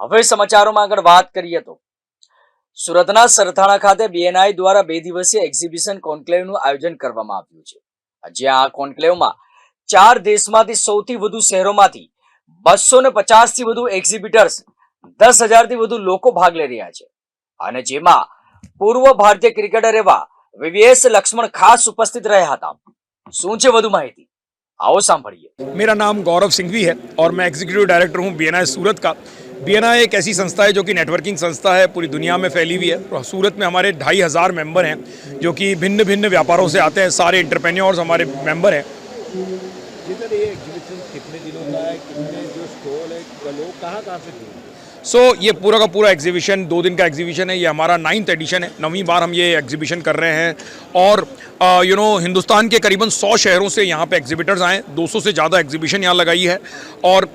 હવે સમાચારોમાં આગળ વાત કરીએ તો સુરતના સરથાણા ખાતે બીએનઆઈ દ્વારા બે દિવસીય એક્ઝિબિશન કોન્ક્લેવનું આયોજન કરવામાં આવ્યું છે જ્યાં આ કોન્ક્લેવમાં ચાર દેશમાંથી સૌથી વધુ શહેરોમાંથી બસો ને પચાસથી વધુ એક્ઝિબિટર્સ દસ હજારથી વધુ લોકો ભાગ લઈ રહ્યા છે અને જેમાં પૂર્વ ભારતીય ક્રિકેટર એવા વીવીએસ લક્ષ્મણ ખાસ ઉપસ્થિત રહ્યા હતા શું છે વધુ માહિતી આવો સાંભળીએ मेरा नाम गौरव सिंघवी है और मैं एग्जीक्यूटिव डायरेक्टर हूँ बी सूरत का बी एक ऐसी संस्था है जो कि नेटवर्किंग संस्था है, पूरी दुनिया में फैली हुई है। और सूरत में हमारे ढाई हज़ार मेंबर हैं, जो कि भिन्न भिन्न व्यापारों से आते हैं। सारे इंटरप्रेन्योर्स हमारे मेंबर हैं। कितने दिनों का है, कितने जो है लोग कहाँ कहाँ से सो ये पूरा का पूरा एग्जीबिशन दो दिन का एग्जीबिशन है, ये हमारा नाइन्थ एडिशन है। नवीं बार हम ये एग्जीबिशन कर रहे हैं। और यू नो हिंदुस्तान के करीबन 100 शहरों से यहाँ पे एग्जीबिटर्स आए। 200 से ज़्यादा एग्जीबिशन यहाँ लगाई है। और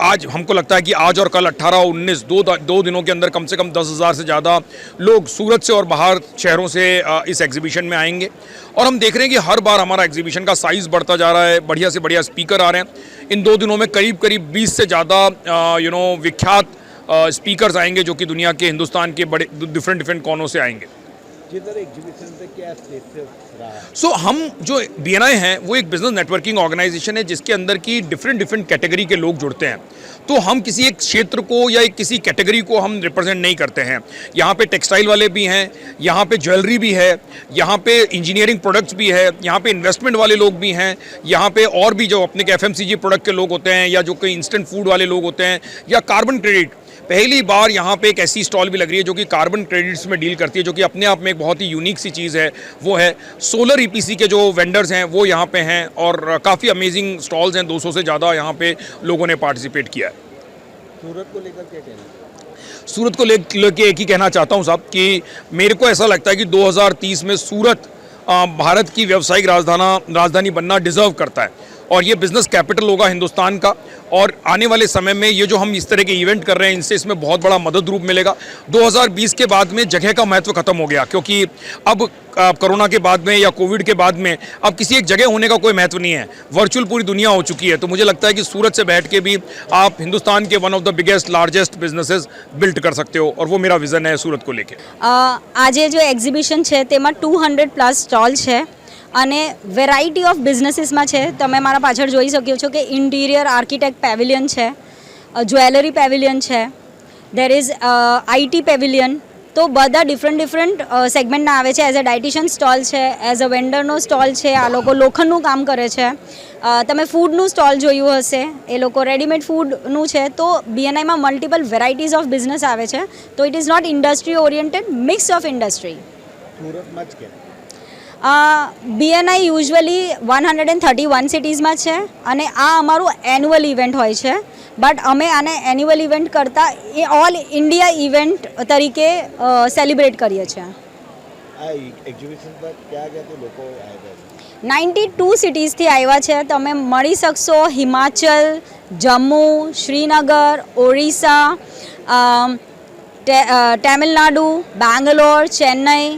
आज हमको लगता है कि आज और कल 18 और 19 दो दो दिनों के अंदर कम से कम दस हज़ार से ज़्यादा लोग सूरत से और बाहर शहरों से इस एग्जीबिशन में आएँगे। और हम देख रहे हैं कि हर बार हमारा एग्जीबिशन का साइज़ बढ़ता जा रहा है। बढ़िया से बढ़िया स्पीकर आ रहे हैं। इन दो दिनों में करीब करीब 20 से ज़्यादा यू नो विख्यात स्पीकर्स आएँगे जो कि दुनिया के हिंदुस्तान के बड़े डिफरेंट डिफरेंट कोनों से आएँगे। से सो हम जो बीएनआई हैं वो एक बिज़नेस नेटवर्किंग ऑर्गेनाइजेशन है जिसके अंदर की डिफरेंट डिफरेंट कैटेगरी के लोग जुड़ते हैं। तो हम किसी एक क्षेत्र को या एक किसी कैटेगरी को हम रिप्रेजेंट नहीं करते हैं। यहाँ पे टेक्सटाइल वाले भी हैं यहाँ पे ज्वेलरी भी है यहाँ पे इंजीनियरिंग प्रोडक्ट्स भी है यहाँ पे इन्वेस्टमेंट वाले लोग भी हैं यहाँ पे और भी जो अपने एफ़ प्रोडक्ट के लोग होते हैं या जो कोई इंस्टेंट फ़ूड वाले लोग होते हैं या कार्बन क्रेडिट पहली बार यहाँ पे एक ऐसी स्टॉल भी लग रही है जो कि कार्बन क्रेडिट्स में डील करती है जो कि अपने आप में एक बहुत ही यूनिक सी चीज़ है। वो है सोलर ईपीसी के जो वेंडर्स हैं वो यहाँ पे हैं और काफ़ी अमेजिंग स्टॉल्स हैं 200 से ज़्यादा यहाँ पे लोगों ने पार्टिसिपेट किया है। सूरत को लेकर क्या कहना है? सूरत को ले लेके एक ही कहना चाहता हूँ साहब कि मेरे को ऐसा लगता है कि 2030 में सूरत भारत की व्यावसायिक राजधाना राजधानी बनना डिजर्व करता है। और ये बिजनेस कैपिटल होगा हिंदुस्तान का और आने वाले समय में ये जो हम इस तरह के इवेंट कर रहे हैं इनसे इसमें बहुत बड़ा मदद रूप मिलेगा 2020 के बाद में जगह का महत्व खत्म हो गया क्योंकि अब आ, कोरोना के बाद में या कोविड के बाद में अब किसी एक जगह होने का कोई महत्व नहीं है वर्चुअल पूरी दुनिया हो चुकी है तो मुझे लगता है कि सूरत से बैठ के भी आप हिंदुस्तान के one of the biggest largest businesses build कर सकते हो और वो मेरा विजन है सूरत को लेके અ, આજે જો એક્ઝિબિશન છે તેમાં ટુ હંડ્રેડ પ્લસ સ્ટોલ છે અને વેરાયટી ઓફ બિઝનેસીસમાં છે. તમે મારા પાછળ જોઈ શકો છો કે ઇન્ટિરિયર આર્કિટેક્ટ પેવિલિયન છે જ્વેલરી પેવિલિયન છે દેર ઇઝ આઈટી પેવિલિયન તો બધા ડિફરન્ટ ડિફરન્ટ સેગમેન્ટના આવે છે. એઝ અ ડાયટિશિયન સ્ટોલ છે એઝ અ વેન્ડરનો સ્ટોલ છે, આ લોકો લોખંડનું કામ કરે છે. તમે ફૂડનું સ્ટોલ જોયું હશે, એ લોકો રેડીમેડ ફૂડનું છે, તો બીએનઆઈમાં મલ્ટિપલ વેરાયટીઝ ઓફ બિઝનેસ આવે છે. તો it is not industry oriented mix of industry BNI usually one hundred and thirty one સિટીઝમાં છે અને આ અમારું એન્યુઅલ ઇવેન્ટ હોય છે. બટ અમે આને એન્યુઅલ ઇવેન્ટ કરતાં એ ઓલ ઇન્ડિયા ઇવેન્ટ તરીકે સેલિબ્રેટ કરીએ છીએ. નાઇન્ટી ટુ સિટીઝથી આવ્યા છે. તમે મળી શકશો Himachal Jammu Srinagar Orissa Tamil Nadu Bangalore Chennai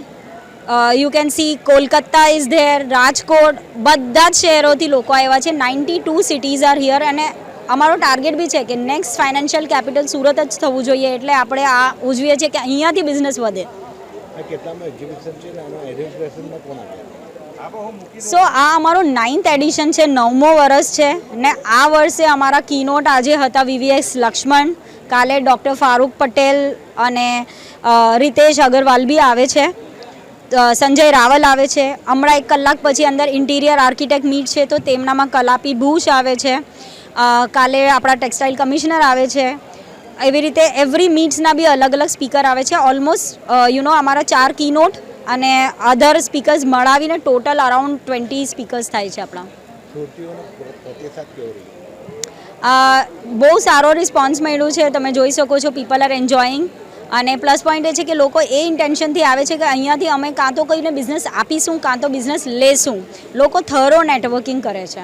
you can see Kolkata is there Rajkot બધા જ શહેરોથી લોકો આવ્યા છે. Ninety two cities are here અને અમારો ટાર્ગેટ બી છે કે નેક્સ્ટ ફાઇનાન્શિયલ કેપિટલ સુરત જ થવું જોઈએ એટલે આપણે આ ઉજવીએ છીએ કે અહીંયાથી બિઝનેસ વધે. સો આ અમારો નાઇન્થ એડિશન છે નવમો વર્ષ છે ને આ વર્ષે અમારા કીનોટ આજે હતા વીવીએસ લક્ષ્મણ કાલે ડૉક્ટર ફારૂક પટેલ અને રિતેશ અગરવાલ બી આવે છે. સંજય રાવલ આવે છે. હમણાં એક કલાક પછી અંદર ઇન્ટિરિયર આર્કિટેક્ટ મીટ છે તો તેમનામાં કલાપી ભૂષ આવે છે. કાલે આપણા ટેક્સટાઇલ કમિશનર આવે છે. એવી રીતે એવરી મીટ્સના બી અલગ અલગ સ્પીકર આવે છે. ઓલમોસ્ટ યુ નો અમારા ચાર કીનોટ અને અધર સ્પીકર્સ મળાવીને ટોટલ અરાઉન્ડ ટ્વેન્ટી સ્પીકર્સ થાય છે આપણા. બહુ સારો રિસ્પોન્સ મળ્યું છે. તમે જોઈ શકો છો પીપલ આર એન્જોઈંગ અને પ્લસ પોઈન્ટ એ છે કે લોકો એ ઇન્ટેન્શનથી આવે છે કે અહીંયાથી અમે કાં તો કોઈને બિઝનેસ આપીશું, કાં તો બિઝનેસ લેશું. લોકો થરો નેટવર્કિંગ કરે છે.